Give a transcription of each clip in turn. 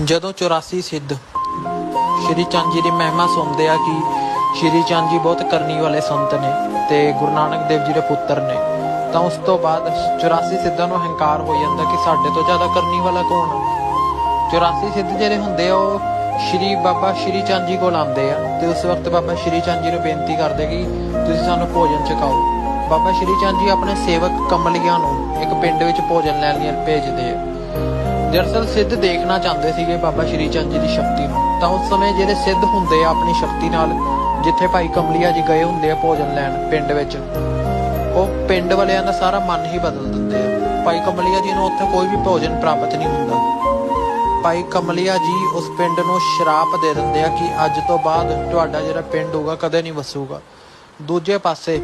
ਜਦੋਂ 84 ਸਿੱਧ ਸ਼੍ਰੀ ਚੰਦ ਜੀ ਦੀ ਮਹਿਮਾ ਸੁਣਦੇ ਆ ਕਿ ਸ਼੍ਰੀ ਚੰਦ ਜੀ ਬਹੁਤ ਕਰਨੀ ਵਾਲੇ ਸੰਤ ਨੇ ਤੇ ਗੁਰੂ ਨਾਨਕ ਦੇਵ ਜੀ ਦੇ ਪੁੱਤਰ ਨੇ, ਤਾਂ ਉਸ ਤੋਂ ਬਾਅਦ 84 ਸਿੱਧਾਂ ਨੂੰ ਹੰਕਾਰ ਹੋ ਜਾਂਦਾ ਕਿ ਸਾਡੇ ਤੋਂ ਜ਼ਿਆਦਾ ਕਰਨੀ ਵਾਲਾ ਕੌਣ ਆ? 84 ਸਿੱਧ ਜਿਹੜੇ ਹੁੰਦੇ ਆ, ਉਹ ਸ਼੍ਰੀ ਬਾਬਾ ਸ਼੍ਰੀ ਚੰਦ ਜੀ ਕੋਲ ਆਉਂਦੇ ਆ ਤੇ ਉਸ ਵਕਤ ਬਾਬਾ ਸ਼੍ਰੀ ਚੰਦ ਜੀ ਨੂੰ ਬੇਨਤੀ ਕਰਦੇ ਕਿ ਤੁਸੀਂ ਸਾਨੂੰ ਭੋਜਨ ਛਕਾਓ। ਬਾਬਾ ਸ਼੍ਰੀ ਚੰਦ ਜੀ ਆਪਣੇ ਸੇਵਕ ਕਮਲੀਆਂ ਨੂੰ ਇੱਕ ਪਿੰਡ ਵਿੱਚ ਭੋਜਨ ਲੈਣ ਲਈ ਭੇਜਦੇ ਆ। ਦਰਅਸਲ ਸਿੱਧ ਦੇਖਣਾ ਚਾਹੁੰਦੇ ਸੀਗੇ ਬਾਬਾ ਸ਼੍ਰੀ ਚੰਦ ਜੀ ਦੀ ਸ਼ਕਤੀ ਨੂੰ। ਤਾਂ ਉਸ ਸਮੇਂ ਜਿਹੜੇ ਸਿੱਧ ਹੁੰਦੇ ਆ ਆਪਣੀ ਸ਼ਕਤੀ ਨਾਲ, ਜਿੱਥੇ ਭਾਈ ਕਮਲੀਆ ਜੀ ਗਏ ਹੁੰਦੇ ਆ ਭੋਜਨ ਲੈਣ ਪਿੰਡ ਵਿੱਚ, ਉਹ ਪਿੰਡ ਵਾਲਿਆਂ ਦਾ ਸਾਰਾ ਮਨ ਹੀ ਬਦਲ ਦਿੰਦੇ ਆ। ਭਾਈ ਕਮਲੀਆ ਜੀ ਨੂੰ ਉੱਥੇ ਕੋਈ ਵੀ ਭੋਜਨ ਪ੍ਰਾਪਤ ਨਹੀਂ ਹੁੰਦਾ। ਭਾਈ ਕਮਲੀਆ ਜੀ ਉਸ ਪਿੰਡ ਨੂੰ ਸ਼ਰਾਪ ਦੇ ਦਿੰਦੇ ਆ ਕਿ ਅੱਜ ਤੋਂ ਬਾਅਦ ਤੁਹਾਡਾ ਜਿਹੜਾ ਪਿੰਡ ਹੋਊਗਾ ਕਦੇ ਨਹੀਂ ਵਸੂਗਾ। ਦੂਜੇ ਪਾਸੇ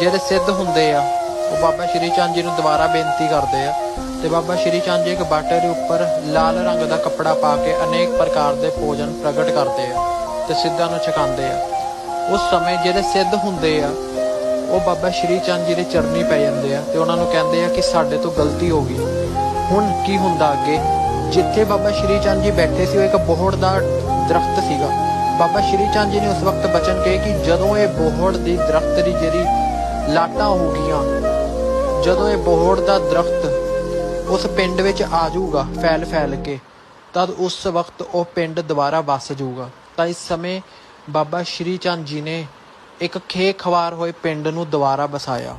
ਜਿਹੜੇ ਸਿੱਧ ਹੁੰਦੇ ਆ, ਉਹ ਬਾਬਾ ਸ਼੍ਰੀ ਚੰਦ ਜੀ ਨੂੰ ਦੁਬਾਰਾ ਬੇਨਤੀ ਕਰਦੇ ਆ ਤੇ ਬਾਬਾ ਸ਼੍ਰੀ ਚੰਦ ਜੀ ਇੱਕ ਬਾਟੇ ਦੇ ਉੱਪਰ ਲਾਲ ਰੰਗ ਦਾ ਕੱਪੜਾ ਪਾ ਕੇ ਅਨੇਕ ਪ੍ਰਕਾਰ ਦੇ ਭੋਜਨ ਪ੍ਰਗਟ ਕਰਦੇ ਆ ਤੇ ਸਿੱਧਾਂ ਨੂੰ ਛਕਾਉਂਦੇ ਆ। ਉਸ ਸਮੇਂ ਜਿਹੜੇ ਸਿੱਧ ਹੁੰਦੇ ਆ, ਉਹ ਬਾਬਾ ਸ਼੍ਰੀ ਚੰਦ ਜੀ ਦੇ ਚਰਨੀ ਪੈ ਜਾਂਦੇ ਆ ਤੇ ਉਹਨਾਂ ਨੂੰ ਕਹਿੰਦੇ ਆ ਕਿ ਸਾਡੇ ਤੋਂ ਗਲਤੀ ਹੋ ਗਈ। ਹੁਣ ਕੀ ਹੁੰਦਾ ਅੱਗੇ? ਜਿੱਥੇ ਬਾਬਾ ਸ਼੍ਰੀ ਚੰਦ ਜੀ ਬੈਠੇ ਸੀ, ਉਹ ਇੱਕ ਬੋਹੜ ਦਾ ਦਰਖਤ ਸੀਗਾ। ਬਾਬਾ ਸ਼੍ਰੀ ਚੰਦ ਜੀ ਨੇ ਉਸ ਵਕਤ ਬਚਨ ਕਹੇ ਕਿ ਜਦੋਂ ਇਹ ਬੋਹੜ ਦੀ ਦਰਖਤ ਦੀ ਜਿਹੜੀ ਲਾਟਾਂ ਹੋ ਗਈਆਂ, ਜਦੋਂ ਇਹ ਬੋਹੜ ਦਾ ਦਰਖਤ ਉਸ ਪਿੰਡ ਵਿੱਚ ਆ ਜਾਊਗਾ, ਫੈਲ ਫੈਲ ਕੇ। ਤਦ ਉਸ ਵਕਤ ਉਹ ਪਿੰਡ ਦੁਬਾਰਾ ਵਸ ਜਾਊਗਾ। ਤਾਂ ਇਸ ਸਮੇਂ ਬਾਬਾ ਸ਼੍ਰੀ ਚੰਦ ਜੀ ਨੇ ਇੱਕ ਖੇ ਖਵਾਰ ਹੋਏ ਪਿੰਡ ਨੂੰ ਦੁਬਾਰਾ ਬਸਾਇਆ